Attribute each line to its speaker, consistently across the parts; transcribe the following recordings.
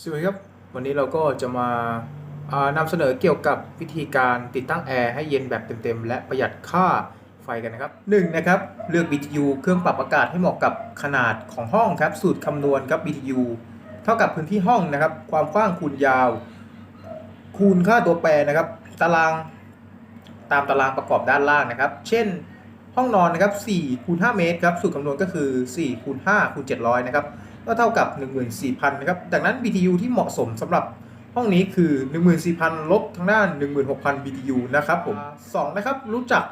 Speaker 1: สวัสดีครับ วันนี้เราก็จะมานำเสนอเกี่ยวกับวิธีการติดตั้งแอร์ให้เย็นแบบเต็มๆ และประหยัดค่าไฟกันนะครับ 1. นะครับ เลือก BTU เครื่องปรับอากาศให้เหมาะกับขนาดของห้องครับ สูตรคำนวณครับ BTU เท่ากับพื้นที่ห้องนะครับ ความกว้างคูณยาว คูณค่าตัวแปรนะครับ ตารางตามตารางประกอบด้านล่างนะครับ เช่น ห้องนอนนะครับ4คูณ5เมตรครับ สูตรคำนวณก็คือ4คูณ5คูณ700นะครับ ก็เท่ากับ 14,000นะครับดังนั้น BTU ที่เหมาะสมสำหรับห้องนี้คือ 14,000 ลบทางด้าน 16,000 BTU นะครับผม2นะครับ รู้จัก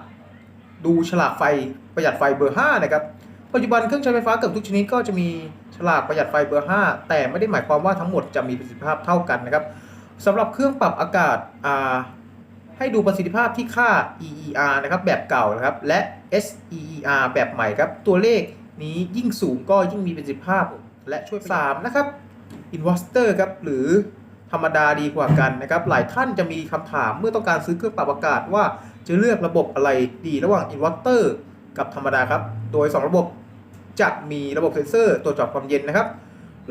Speaker 1: ดูฉลากไฟประหยัดไฟเบอร์ 5 นะครับ ปัจจุบันเครื่องใช้ไฟฟ้าเกือบทุกชนิดก็จะมีฉลากประหยัดไฟเบอร์ 5 แต่ไม่ได้หมายความว่าทั้งหมดจะมีประสิทธิภาพเท่ากันนะครับสำหรับเครื่องปรับอากาศให้ดูประสิทธิภาพที่ค่า EER นะครับแบบเก่านะครับ และ SEER แบบใหม่ครับ ตัวเลขนี้ยิ่งสูงก็ยิ่งมีประสิทธิภาพ และช่วย 3 นะครับ Investor ครับหรือธรรมดาดีกว่ากันนะครับ หลายท่านจะมีคำถามเมื่อต้องการซื้อเครื่องปรับอากาศว่าจะเลือกระบบอะไรดีระหว่าง Inverter กับธรรมดาครับ โดย 2 ระบบจะมีระบบเซ็นเซอร์ตรวจจับความเย็นนะครับ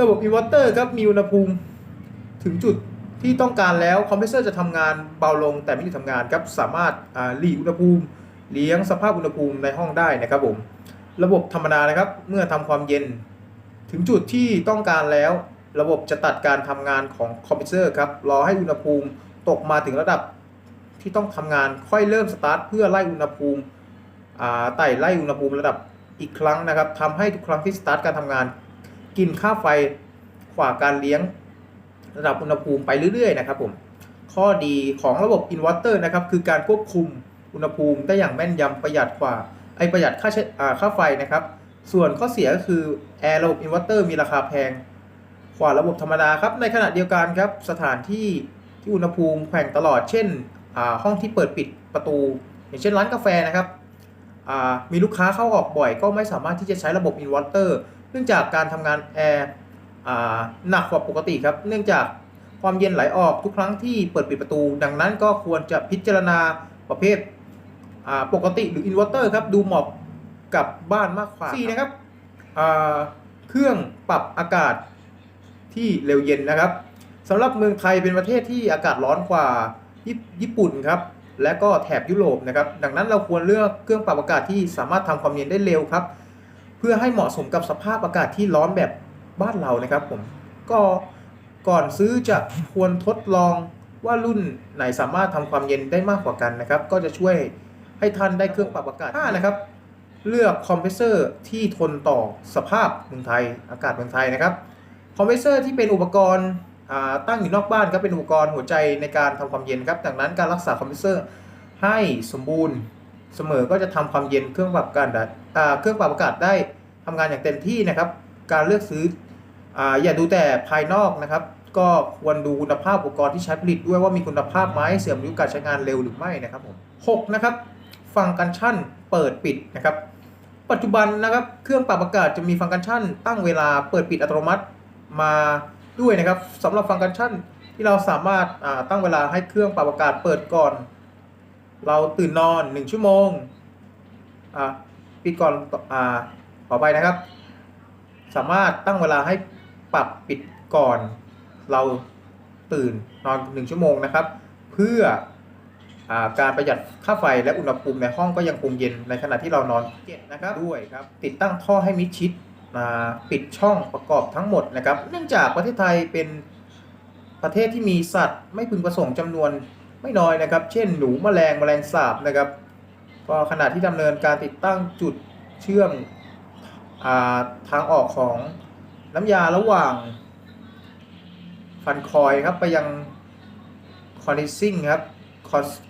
Speaker 1: ระบบ Inverter ครับมีอุณหภูมิถึงจุดที่ต้องการแล้วคอมเพรสเซอร์จะทำงานเบาลงแต่ไม่หยุดทำงานครับสามารถอ่าหลีอุณหภูมิ เลี้ยงสภาพอุณหภูมิในห้องได้นะครับผมระบบธรรมดานะครับ เมื่อทำความเย็น ถึงจุดที่ต้องการแล้ว ระบบจะตัดการทำงานของคอมพิวเตอร์ครับ รอให้อุณหภูมิตกมาถึงระดับที่ต้องทำงานค่อยเริ่มสตาร์ทเพื่อไล่อุณหภูมิไต่ไล่อุณหภูมิระดับอีกครั้งนะครับทำให้ทุกครั้งที่สตาร์ทการทำงาน กินค่าไฟกว่าการเลี้ยงระดับอุณหภูมิไปเรื่อยๆนะครับผมข้อดีของระบบอินเวอร์เตอร์นะครับคือการควบคุมอุณหภูมิได้อย่างแม่นยำประหยัดกว่าไอประหยัดค่าใช้ค่าไฟนะครับ ส่วนข้อเสียก็คือแอร์ระบบอินเวอร์เตอร์มีราคาแพงกว่าระบบธรรมดาครับ ในขณะเดียวกันครับสถานที่ที่อุณหภูมิแข่งตลอด เช่นอ่าห้องที่เปิดปิดประตู อย่างเช่นร้านกาแฟนะครับอ่ามีลูกค้าเข้าออกบ่อย ก็ไม่สามารถที่จะใช้ระบบอินเวอร์เตอร์เนื่องจากการทำงานแอร์อ่าหนักกว่าปกติครับ เนื่องจากความเย็นไหลออกทุกครั้งที่เปิดปิดประตู ดังนั้นก็ควรจะพิจารณาประเภทอ่าปกติหรืออินเวอร์เตอร์ครับดูเหมาะ กับบ้านมากกว่า4นะครับอ่าเครื่องปรับอากาศที่เร็วเย็นนะครับสำหรับเมืองไทยเป็นประเทศที่อากาศร้อนกว่าญี่ญี่ปุ่นครับและก็แถบยุโรปนะครับ ดังนั้นเราควรเลือกเครื่องปรับอากาศที่สามารถทำความเย็นได้เร็วครับ เพื่อให้เหมาะสมกับสภาพอากาศที่ร้อนแบบบ้านเรานะครับผมก็ก่อนซื้อจะควรทดลองว่ารุ่นไหนสามารถทำความเย็นได้มากกว่ากันนะครับ ก็จะช่วยให้ท่านได้เครื่องปรับอากาศ5นะครับ เลือกคอมเพรสเซอร์ที่ทนต่อสภาพเมืองไทย อากาศเมืองไทยนะครับ คอมเพรสเซอร์ที่เป็นอุปกรณ์อ่าตั้งอยู่นอกบ้านก็เป็นอุปกรณ์หัวใจในการทำความเย็นครับ ดังนั้นการรักษาคอมเพรสเซอร์ให้สมบูรณ์เสมอก็จะทำความเย็นเครื่องปรับอากาศได้อ่าเครื่องปรับอากาศได้ทำงานอย่างเต็มที่นะครับ การเลือกซื้ออ่าอย่าดูแต่ภายนอกนะครับ ก็ควรดูคุณภาพอุปกรณ์ที่ใช้ผลิตด้วยว่ามีคุณภาพไหมเสื่อมอายุการใช้งานเร็วหรือไม่นะครับผมหกนะครับ ฟังก์ชันเปิดปิดนะครับ ปัจจุบันนะครับเครื่องปรับอากาศจะมีฟังก์ชัน ตั้งเวลาเปิดปิดอัตโนมัติมาด้วยนะครับสำหรับฟังก์ชันที่เราสามารถตั้งเวลาให้เครื่องปรับอากาศเปิดก่อน เราตื่นนอน 1 ชั่วโมงปิดก่อนอขอไปนะครับ สามารถตั้งเวลาให้ปรับปิดก่อน เราตื่นนอน 1 ชั่วโมงนะครับ เพื่อ การประหยัดค่าไฟและอุณหภูมิในห้องก็ยังคงเย็นในขณะที่เรานอนเจ็ดนะครับด้วยครับติดตั้งท่อให้มิดชิดอ่าปิดช่องประกอบทั้งหมดนะครับ เนื่องจากประเทศไทยเป็นประเทศที่มีสัตว์ไม่พึงประสงค์จำนวนไม่น้อยนะครับ เช่นหนูแมลงแมลงสาบนะครับก็ขณะที่ดำเนินการติดตั้งจุดเชื่อมอาทางออกของน้ำยาระหว่างฟันคอยครับไปยังคอร์ดิซิ่งครับ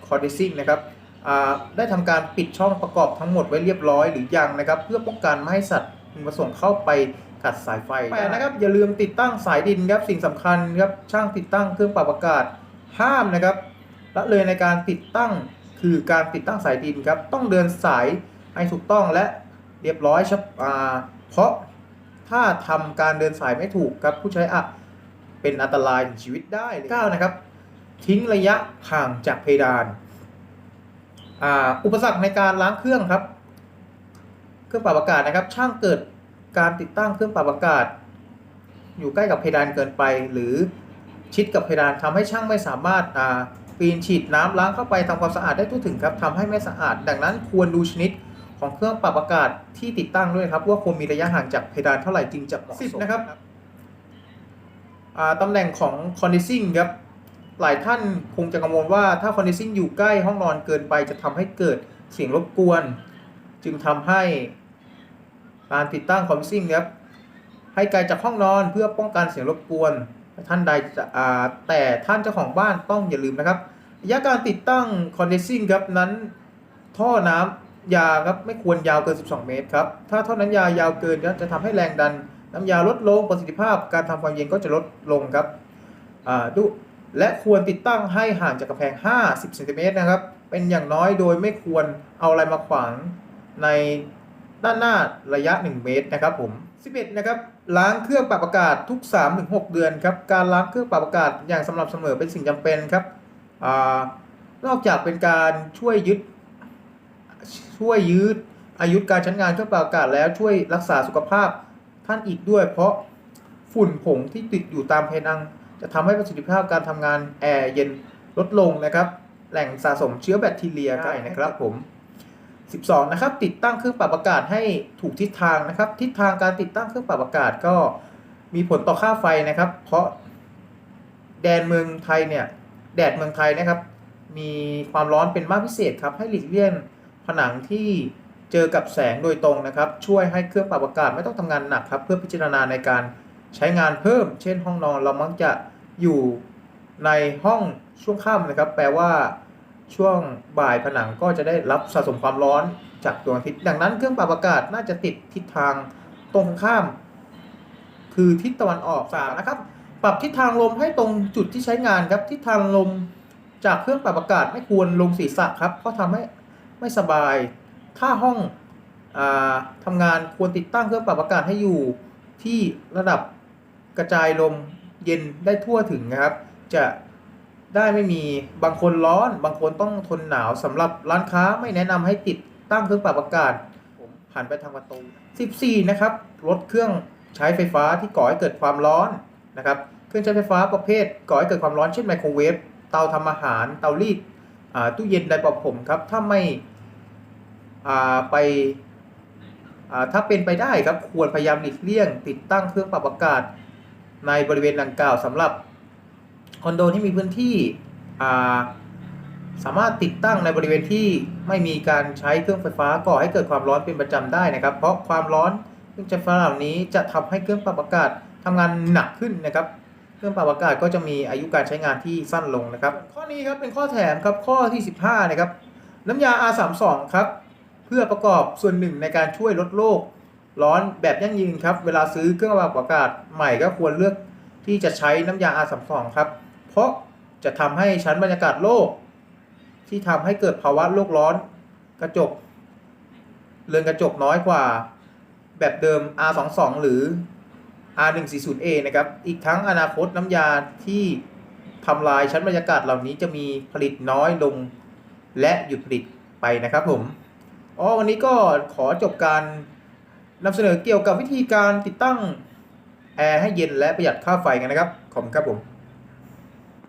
Speaker 1: คอร์ดิซิ่งนะครับอ่าได้ทำการปิดช่องประกอบทั้งหมดไว้เรียบร้อยหรือยังนะครับ เพื่อป้องกันไม่ให้สัตว์พึงประสงค์เข้าไปกัดสายไฟแปดนะครับอย่าลืมติดตั้งสายดินครับสิ่งสำคัญครับช่างติดตั้งเครื่องปรับอากาศห้ามนะครับละเลยในการติดตั้งคือการติดตั้งสายดินครับต้องเดินสายให้ถูกต้องและเรียบร้อยครับอ่าเพราะถ้าทำการเดินสายไม่ถูกครับผู้ใช้อาจเป็นอันตรายถึงชีวิตได้เลยเก้านะครับ ทิ้งระยะห่างจากเพดานอ่าอุปสรรคในการล้างเครื่องครับ เครื่องปรับอากาศนะครับ ช่างเกิดการติดตั้งเครื่องปรับอากาศ อยู่ใกล้กับเพดานเกินไป หรือชิดกับเพดานทำให้ช่างไม่สามารถอ่าปีนฉีดน้ำล้างเข้าไปทำความสะอาดได้ทั่วถึงครับทำให้ไม่สะอาด ดังนั้นควรดูชนิดของเครื่องปรับอากาศที่ติดตั้งด้วยครับ ว่าควรมีระยะห่างจากเพดานเท่าไหร่จึงจะเหมาะสมนะครับอ่าตำแหน่งของ condensing ครับ หลายท่านคงจะกังวลว่าถ้า condensing อยู่ใกล้ห้องนอนเกินไปจะทำให้เกิดเสียงรบกวน จึงทำให้การติดตั้ง condensing ครับให้ไกลจากห้องนอนเพื่อป้องกันเสียงรบกวนท่านใดจะอ่าแต่ท่านเจ้าของบ้านต้องอย่าลืมนะครับระยะการติดตั้ง condensing ครับนั้นท่อน้ำยาครับไม่ควรยาวเกิน 12 เมตรครับถ้าท่อน้ำยายาวเกินจะทำให้แรงดัน น้ำยาลดลงประสิทธิภาพ การทำความเย็นก็จะลดลงครับอ่าดู และควรติดตั้งให้ห่างจากกำแพง 50เซนติเมตรนะครับ เป็นอย่างน้อยโดยไม่ควรเอาอะไรมาขวางในด้านหน้าระยะ 1 เมตรนะครับผม 11 นะครับ ล้างเครื่องปรับอากาศทุก 3-6 เดือนครับ การล้างเครื่องปรับอากาศอย่างสม่ำเสมอเป็นสิ่งจำเป็นครับอนอกจากเป็นการช่วยยึดช่วยยืดอายุการใช้งานเครื่องปรับอากาศแล้วช่วยรักษาสุขภาพท่านอีกด้วย เพราะฝุ่นผงที่ติดอยู่ตามเพดาน จะทำให้ประสิทธิภาพการทำงานแอร์เย็นลดลงนะครับ แหล่งสะสมเชื้อแบคทีเรียได้นะครับผม 12 นะครับ ติดตั้งเครื่องปรับอากาศให้ถูกทิศทางนะครับ ทิศทางการติดตั้งเครื่องปรับอากาศก็มีผลต่อค่าไฟนะครับ เพราะแดนเมืองไทยเนี่ยแดดเมืองไทยนะครับ มีความร้อนเป็นมากพิเศษครับ ให้หลีกเลี่ยงผนังที่เจอกับแสงโดยตรงนะครับ ช่วยให้เครื่องปรับอากาศไม่ต้องทำงานหนักครับ เพื่อพิจารณาในการ ใช้งานเพิ่ม เช่นห้องนอนเรามักจะอยู่ในห้องช่วงค่ำนะครับ แปลว่า ช่วงบ่ายผนังก็จะได้รับสะสมความร้อนจากดวงอาทิตย์ดังนั้นเครื่องปรับอากาศน่าจะติดทิศทางตรงข้าม คือทิศตะวันออกสามนะครับ ปรับทิศทางลมให้ตรงจุดที่ใช้งานครับทิศทางลมจากเครื่องปรับอากาศไม่ควรลงศีรษะครับเพราะทำให้ไม่สบาย ถ้าห้องอทำงานควรติดตั้งเครื่องปรับอากาศให้อยู่ที่ระดับ กระจายลมเย็นได้ทั่วถึงนะครับ จะได้ไม่มีบางคนร้อน บางคนต้องทนหนาวสำหรับร้านค้าไม่แนะนำให้ติดตั้งเครื่องปรับอากาศผมหันไปทางประตู 14 นะครับลดเครื่องใช้ไฟฟ้าที่ก่อให้เกิดความร้อนนะครับ เครื่องใช้ไฟฟ้าประเภทก่อให้เกิดความร้อนเช่นไมโครเวฟ เตาทำอาหาร เตารีดอ่าตู้เย็นไดร์เป่าผมครับ ถ้าไม่อ่าไปอ่าถ้าเป็นไปได้ครับควรพยายามหลีกเลี่ยง ติดตั้งเครื่องปรับอากาศ ในบริเวณดังกล่าวสำหรับคอนโดที่มีพื้นที่สามารถติดตั้งในบริเวณที่ไม่มีการใช้เครื่องไฟฟ้าก่อให้เกิดความร้อนเป็นประจำได้นะครับ เพราะความร้อนเครื่องไฟฟ้าเหล่านี้จะทำให้เครื่องปรับอากาศทำงานหนักขึ้นนะครับ เครื่องปรับอากาศก็จะมีอายุการใช้งานที่สั้นลงนะครับ ข้อนี้ครับเป็นข้อแถมครับข้อที่ 15 นะครับ น้ำยา R32 ครับเพื่อประกอบส่วนหนึ่งในการช่วยลดโลก ร้อนแบบยั่งยืนครับ เวลาซื้อเครื่องปรับอากาศใหม่ก็ควรเลือกที่จะใช้น้ำยา R32 ครับ เพราะจะทำให้ชั้นบรรยากาศโลก ที่ทำให้เกิดภาวะโลกร้อนกระจก เรือนกระจกน้อยกว่า แบบเดิม R22 หรือ R140A นะครับ อีกทั้งอนาคตน้ำยาที่ทำลายชั้นบรรยากาศเหล่านี้จะมีผลิตน้อยลง และหยุดผลิตไปนะครับผม อ๋อวันนี้ก็ขอจบการ นำเสนอเกี่ยวกับวิธีการติดตั้งแอร์ให้เย็นและประหยัดค่าไฟกันนะครับ ขอบคุณครับผม